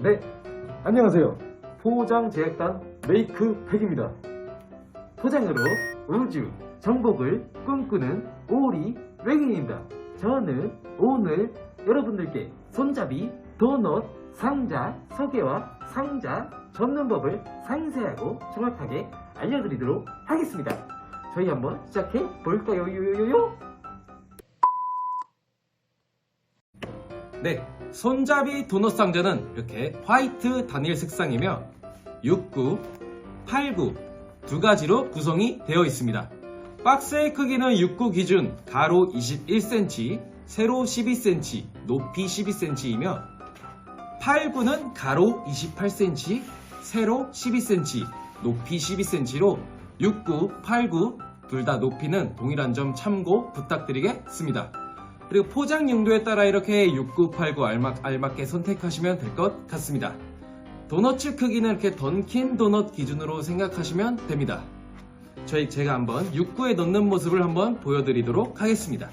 네, 안녕하세요. 포장 제약단 메이크 팩입니다. 포장으로 우주, 정복을 꿈꾸는 오리 외계인입니다. 저는 오늘 여러분들께 손잡이, 도넛, 상자, 소개와 상자 접는 법을 상세하고 정확하게 알려드리도록 하겠습니다. 저희 한번 시작해 볼까요? 요요요요? 네, 손잡이 도넛 상자는 이렇게 화이트 단일 색상이며 69, 89두 가지로 구성이 되어 있습니다. 박스의 크기는 69 기준 가로 21cm, 세로 12cm, 높이 12cm이며 89는 가로 28cm, 세로 12cm, 높이 12cm로 69, 89둘다 높이는 동일한 점 참고 부탁드리겠습니다. 그리고 포장 용도에 따라 이렇게 6989 알맞, 알맞게 선택하시면 될 것 같습니다. 도너츠 크기는 이렇게 던킨 도넛 기준으로 생각하시면 됩니다. 저희 제가 한번 6구에 넣는 모습을 한번 보여드리도록 하겠습니다.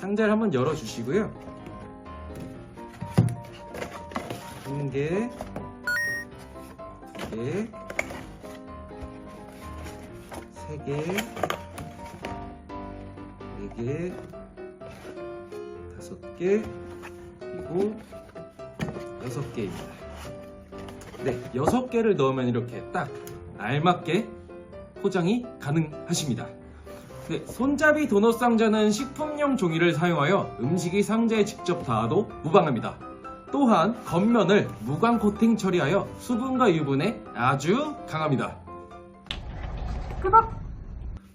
상자를 한번 열어주시고요. 한 개, 두 개, 세 개, 네 개, 다섯 개, 그리고 여섯 개입니다. 네, 여섯 개를 넣으면 이렇게 딱 알맞게 포장이 가능하십니다. 네, 손잡이 도넛 상자는 식품용 종이를 사용하여 음식이 상자에 직접 닿아도 무방합니다. 또한 겉면을 무광 코팅 처리하여 수분과 유분에 아주 강합니다.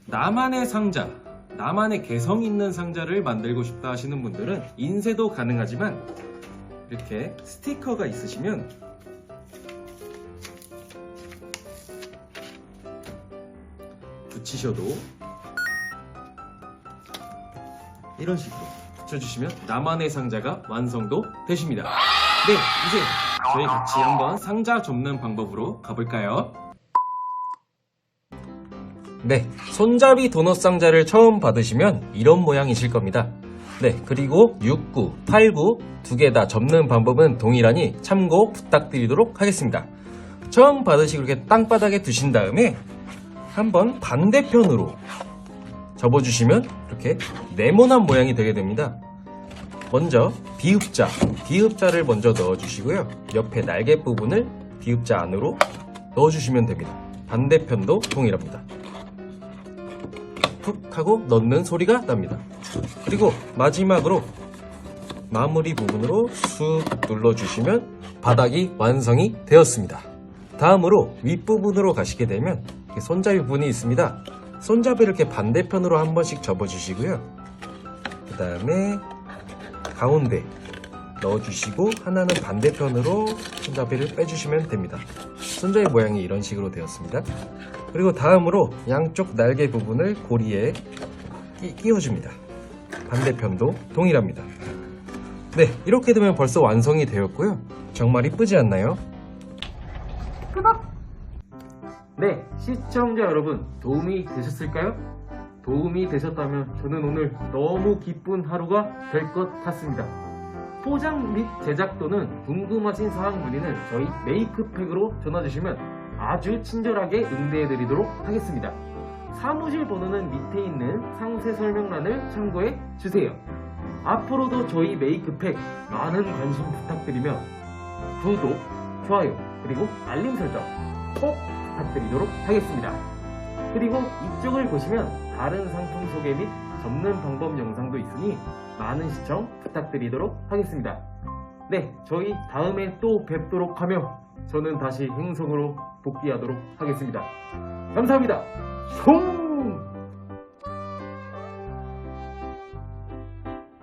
나만의 상자, 나만의 개성 있는 상자를 만들고 싶다 하시는 분들은 인쇄도 가능하지만 이렇게 스티커가 있으시면 붙이셔도 이런 식으로 붙여주시면 나만의 상자가 완성도 되십니다. 네, 이제 저희 같이 한번 상자 접는 방법으로 가볼까요? 네, 손잡이 도넛 상자를 처음 받으시면 이런 모양이실 겁니다. 네, 그리고 69, 89두개 다 접는 방법은 동일하니 참고 부탁드리도록 하겠습니다. 처음 받으시고 이렇게 땅바닥에 두신 다음에 한번 반대편으로 접어주시면 이렇게 네모난 모양이 되게 됩니다. 먼저 비읍자, 비읍자를 먼저 넣어주시고요. 옆에 날개 부분을 비읍자 안으로 넣어주시면 됩니다. 반대편도 동일합니다. 툭 하고 넣는 소리가 납니다. 그리고 마지막으로 마무리 부분으로 쑥 눌러주시면 바닥이 완성이 되었습니다. 다음으로 윗부분으로 가시게 되면 손잡이 부분이 있습니다. 손잡이를 이렇게 반대편으로 한 번씩 접어주시고요. 그 다음에 가운데 넣어주시고 하나는 반대편으로 손잡이를 빼주시면 됩니다. 손잡이 모양이 이런 식으로 되었습니다. 그리고 다음으로 양쪽 날개 부분을 고리에 끼, 끼워줍니다. 반대편도 동일합니다. 네, 이렇게 되면 벌써 완성이 되었고요. 정말 이쁘지 않나요? 네, 시청자 여러분 도움이 되셨을까요? 도움이 되셨다면 저는 오늘 너무 기쁜 하루가 될 것 같습니다. 포장 및 제작 또는 궁금하신 사항 문의는 저희 메이크팩으로 전화주시면 아주 친절하게 응대해드리도록 하겠습니다. 사무실 번호는 밑에 있는 상세 설명란을 참고해 주세요. 앞으로도 저희 메이크팩 많은 관심 부탁드리며 구독, 좋아요, 그리고 알림 설정 꼭 부탁드리도록 하겠습니다. 그리고 이쪽을 보시면 다른 상품 소개 및 접는 방법 영상도 있으니 많은 시청 부탁드리도록 하겠습니다. 네, 저희 다음에 또 뵙도록 하며 저는 다시 행성으로 복귀하도록 하겠습니다. 감사합니다. 총!